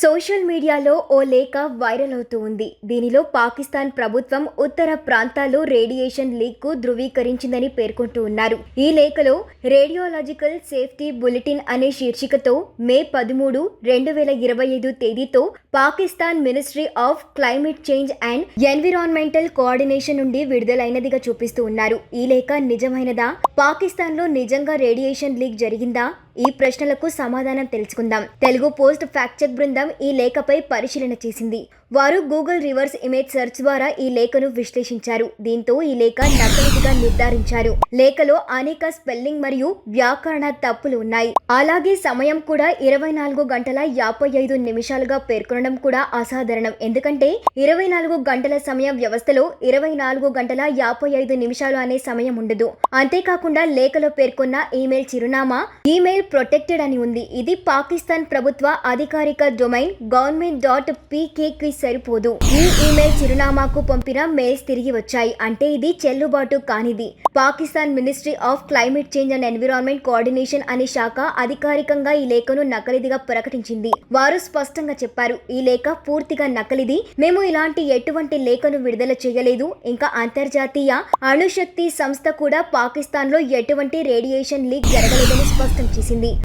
Social మీడియాలో ఓ లేఖ viral అవుతూ ఉంది. దీనిలో పాకిస్తాన్ ప్రభుత్వం ఉత్తర ప్రాంతాల్లో రేడియేషన్ లీక్కు ధృవీకరించిందని పేర్కొంటూ ఉన్నారు. ఈ లేఖలో రేడియోలాజికల్ సేఫ్టీ బులెటిన్ అనే శీర్షికతో మే పదమూడు రెండు వేల ఇరవై ఐదు తేదీతో Pakistan ministry of climate change and environmental coordination నుండి విడుదలైనదిగా చూపిస్తూ ఉన్నారు. ఈ లేఖ నిజమైనదా? పాకిస్తాన్లో నిజంగా రేడియేషన్ లీక్ జరిగిందా? ఈ ప్రశ్నలకు సమాధానం తెలుసుకుందాం. తెలుగు పోస్ట్ ఫ్యాక్ట్ చెక్ బృందం ఈ లేఖపై పరిశీలన చేసింది. వారు గూగుల్ రివర్స్ ఇమేజ్ సెర్చ్ ద్వారా ఈ లేఖను విశ్లేషించారు. దీంతో ఈ లేఖ నకలిదిగా నిర్ధారించారు. లేఖలో అనేక స్పెల్లింగ్ మరియు వ్యాకరణ తప్పులు ఉన్నాయి. అలాగే సమయం కూడా ఇరవై నాలుగు గంటల యాభై ఐదు నిమిషాలుగా పేర్కొనడం కూడా అసాధారణం. ఎందుకంటే ఇరవై నాలుగు గంటల సమయ వ్యవస్థలో ఇరవై నాలుగు గంటల యాభై ఐదు నిమిషాలు అనే సమయం ఉండదు. అంతేకాకుండా లేఖలో పేర్కొన్న ఈమెయిల్ చిరునామా ఈమెయిల్ ప్రొటెక్టెడ్ అని ఉంది. ఇది పాకిస్తాన్ ప్రభుత్వ అధికారిక డొమైన్ గవర్నమెంట్ డాట్ పీకేకి సరిపోదు. ఈ ఈమెయిల్ చిరునామాకు పంపిన మెయిల్స్ తిరిగి వచ్చాయి. అంటే ఇది చెల్లుబాటు కానిది. Pakistan ministry of climate change and environment coordination అనే శాఖ అధికారికంగా ఈ లేఖను నకలిదిగా ప్రకటించింది. వారు స్పష్టంగా చెప్పారు ఈ లేఖ పూర్తిగా నకలిది. మేము ఇలాంటి ఎటువంటి లేఖను విడుదల చేయలేదు. ఇంకా అంతర్జాతీయ అణుశక్తి సంస్థ కూడా పాకిస్తాన్లో ఎటువంటి రేడియేషన్ లీక్ జరగలేదని స్పష్టం చేసింది